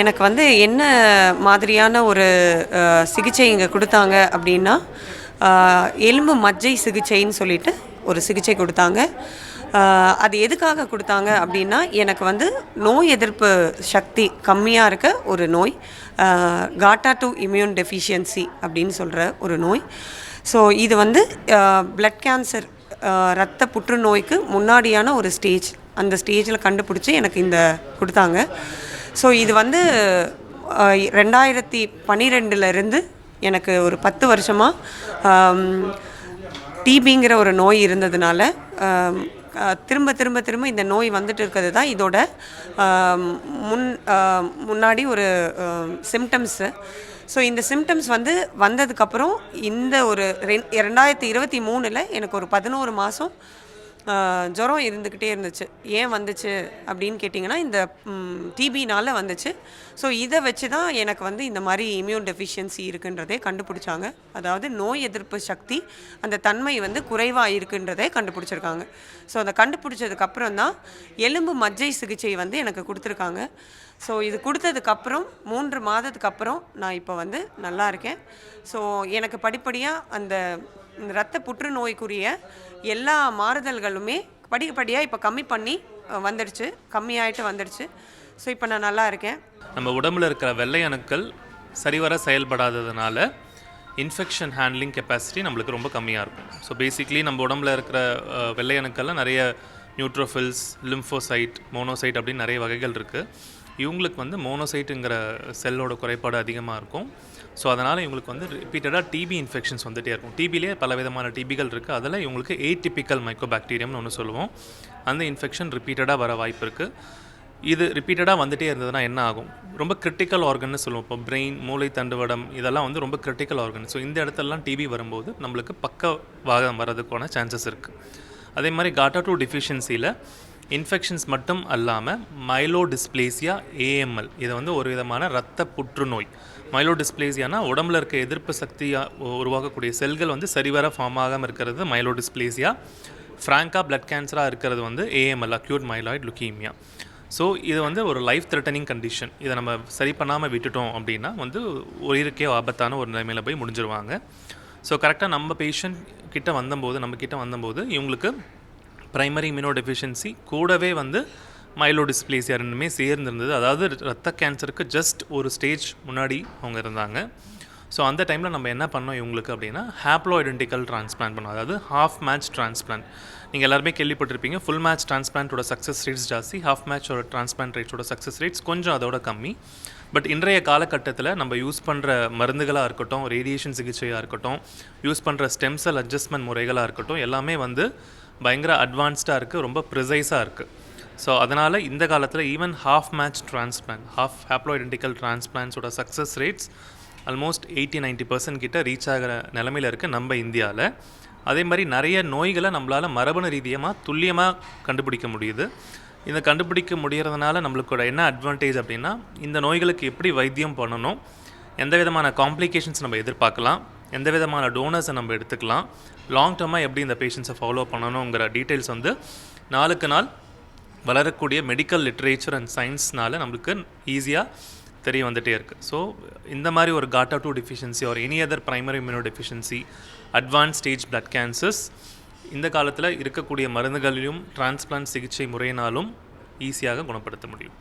எனக்கு வந்து என்ன மாதிரியான ஒரு சிகிச்சை இங்கே கொடுத்தாங்க அப்படின்னா எலும்பு மஜ்ஜை சிகிச்சைன்னு சொல்லிட்டு ஒரு சிகிச்சை கொடுத்தாங்க. அது எதுக்காக கொடுத்தாங்க அப்படின்னா எனக்கு வந்து நோய் எதிர்ப்பு சக்தி கம்மியாக இருக்க ஒரு நோய் காட்டா டு இம்யூன் டெஃபிஷியன்சி அப்படின்னு சொல்கிற ஒரு நோய். ஸோ இது வந்து பிளட் கேன்சர் ரத்த புற்றுநோய்க்கு முன்னாடியான ஒரு ஸ்டேஜ் அந்த ஸ்டேஜில் கண்டுபிடிச்சி எனக்கு இந்த கொடுத்தாங்க. ஸோ இது வந்து ரெண்டாயிரத்தி பன்னிரெண்டுலேருந்து எனக்கு ஒரு பத்து வருஷமாக டிபிங்கிற ஒரு நோய் இருந்ததுனால திரும்ப திரும்ப திரும்ப இந்த நோய் வந்துட்டு இருக்கிறது தான் இதோட முன் முன்னாடி ஒரு சிம்டம்ஸு ஸோ இந்த சிம்டம்ஸ் வந்து வந்ததுக்கப்புறம் இந்த ஒரு ரெண் ரெண்டாயிரத்தி இருபத்தி மூணில் எனக்கு ஒரு பதினோரு மாதம் ஜுரம் இருந்துக்கிட்டே இருந்துச்சு. ஏன் வந்துச்சு அப்படின்னு கேட்டிங்கன்னா இந்த டிபினால் வந்துச்சு. ஸோ இதை வச்சு தான் எனக்கு வந்து இந்த மாதிரி இம்யூன் டெஃபிஷியன்சி இருக்குன்றதே கண்டுபிடிச்சாங்க. அதாவது நோய் எதிர்ப்பு சக்தி அந்த தன்மை வந்து குறைவாக இருக்குன்றதே கண்டுபிடிச்சிருக்காங்க. ஸோ அதை கண்டுபிடிச்சதுக்கப்புறம் தான் எலும்பு மஜ்ஜை சிகிச்சை வந்து எனக்கு கொடுத்துருக்காங்க. ஸோ இது கொடுத்ததுக்கப்புறம் மூன்று மாதத்துக்கு அப்புறம் நான் இப்போ வந்து நல்லா இருக்கேன். ஸோ எனக்கு படிப்படியாக அந்த இரத்த புற்றுநோய்க்குரிய எல்லா மாறுதல்களுமே படிப்படியாக இப்போ கம்மி பண்ணி வந்துடுச்சு. கம்மியாயிட்டு வந்துடுச்சு. ஸோ இப்போ நான் நல்லா இருக்கேன். நம்ம உடம்புல இருக்கிற வெள்ளை அணுக்கள் சரிவர செயல்படாததுனால இன்ஃபெக்ஷன் ஹேண்ட்லிங் கெப்பாசிட்டி நம்மளுக்கு ரொம்ப கம்மியாக இருக்கும். ஸோ பேசிக்லி நம்ம உடம்புல இருக்கிற வெள்ளையணுக்கள்லாம் வெள்ளை நிறைய நியூட்ரோஃபில்ஸ் லிம்ஃபோசைட் மோனோசைட் அப்படின்னு நிறைய வகைகள் இருக்குது இவங்களுக்கு வந்து மோனோசைட்டுங்கிற செல்லோட குறைபாடு அதிகமாக இருக்கும். ஸோ அதனால் இவங்களுக்கு வந்து ரிப்பீட்டடாக டிபி இன்ஃபெக்ஷன்ஸ் வந்துகிட்டே இருக்கும். டிபிலே பல விதமான டிபிகள் இருக்குது அதில் இவங்களுக்கு ஏடிபிக்கல் மைக்கோபாக்டீரியம்னு ஒன்று சொல்லுவோம். அந்த இன்ஃபெக்ஷன் ரிப்பீட்டடாக வர வாய்ப்பு இருக்குது இது ரிப்பீட்டடாக வந்துகிட்டே இருந்ததுன்னா என்ன ஆகும்? ரொம்ப கிரிட்டிக்கல் ஆர்கன்னு சொல்லுவோம். இப்போ பிரெயின் மூளை தண்டுவடம் இதெல்லாம் வந்து ரொம்ப கிரிட்டிக்கல் ஆர்கன் ஸோ இந்த இடத்துலலாம் டிபி வரும்போது நம்மளுக்கு பக்கவாதம் வர்றதுக்கான சான்சஸ் இருக்குது அதே மாதிரி காட்டா டூ டிஃபிஷியன்சியில் இன்ஃபெக்ஷன்ஸ் மட்டும் அல்லாமல் மைலோடிஸ்பிளேசியா ஏஎம்எல் இது வந்து ஒரு விதமான இரத்த புற்றுநோய். மைலோ டிஸ்பிளேசியானா உடம்புல இருக்க எதிர்ப்பு சக்தியாக உருவாக்கக்கூடிய செல்கள் வந்து சரிவர ஃபார்ம் ஆகாமல் இருக்கிறது மைலோ டிஸ்பிளேசியா ஃப்ராங்காக பிளட் கேன்சராக இருக்கிறது வந்து A M L acute myeloid leukaemia so இது வந்து ஒரு லைஃப் த்ரெட்டனிங் கண்டிஷன் இதை நம்ம சரி பண்ணாமல் விட்டுட்டோம் அப்படின்னா வந்து உயிருக்கே ஆபத்தான ஒரு நிலைமையில் போய் முடிஞ்சிருவாங்க. ஸோ கரெக்டாக நம்ம பேஷண்ட் கிட்ட வந்தபோது நம்ம கிட்ட வந்தபோது இவங்களுக்கு ப்ரைமரி இம்யூனோ டெஃபிஷியன்சி கூடவே வந்து மைலோ டிஸ்பிளேசியா ரெண்டுமே சேர்ந்துருந்தது. அதாவது ரத்த கேன்சருக்கு ஜஸ்ட் ஒரு ஸ்டேஜ் முன்னாடி அவங்க இருந்தாங்க. ஸோ அந்த டைமில் நம்ம என்ன பண்ணோம் இவங்களுக்கு அப்படின்னா ஹாப்ளோ ஐடென்டிக்கல் டிரான்ஸ்பிளான்ட் பண்ணோம். அதாவது ஹாஃப் மேட்ச் டிரான்ஸ்பிளான்ட் நீங்கள் எல்லாருமே கேள்விப்பட்டிருப்பீங்க ஃபுல் மேட்ச் டிரான்ஸ்பிளான்ட்டோட சக்ஸஸ் ரேட்ஸ் ஜாஸ்தி ஹாஃப் மேட்சோட டிரான்ஸ்பிளான்ட் ரேட்ஸோட சக்ஸஸ் ரேட்ஸ் கொஞ்சம் அதோட கம்மி. பட் இன்றைய காலகட்டத்தில் நம்ம யூஸ் பண்ணுற மருந்துகளாக இருக்கட்டும் ரேடியேஷன் சிகிச்சையாக இருக்கட்டும் யூஸ் பண்ணுற ஸ்டெம் செல் அட்ஜஸ்ட்மெண்ட் முறைகளாக இருக்கட்டும் எல்லாமே வந்து பயங்கர அட்வான்ஸ்டாக இருக்குது ரொம்ப ப்ரிசைஸாக இருக்குது ஸோ அதனால் இந்த காலத்தில் even half match transplant half haplo identical டிரான்ஸ்பிளான்ஸோட success rates almost eighty ninety percent கிட்ட ரீச் ஆகிற நிலமையில் இருக்குது நம்ம இந்தியாவில் அதே மாதிரி நிறைய நோய்களை நம்மளால் மரபணு ரீதியமாக துல்லியமாக கண்டுபிடிக்க முடியுது. இதை கண்டுபிடிக்க முடியறதுனால நம்மளுக்கோட என்ன அட்வான்டேஜ் அப்படின்னா இந்த நோய்களுக்கு எப்படி வைத்தியம் பண்ணணும் எந்த விதமான காம்ப்ளிகேஷன்ஸ் நம்ம எதிர்பார்க்கலாம் எந்த விதமான டோனர்ஸை நம்ம எடுத்துக்கலாம். லாங் டர்மாக எப்படி இந்த பேஷண்ட்ஸை ஃபாலோ பண்ணணுங்கிற டீட்டெயில்ஸ் வந்து நாளுக்கு நாள் வளரக்கூடிய மெடிக்கல் லிட்ரேச்சர் அண்ட் சயின்ஸ்னால நம்மளுக்கு ஈஸியாக தெரிய வந்துகிட்டே இருக்குது ஸோ இந்த மாதிரி ஒரு காட்டா டூ டெஃபிஷியன்சி ஒரு any other primary immunodeficiency advance stage blood cancers இந்த காலத்தில் இருக்கக்கூடிய மருந்துகளிலும் டிரான்ஸ்பிளான்ட் சிகிச்சை முறையினாலும் ஈஸியாக குணப்படுத்த முடியும்.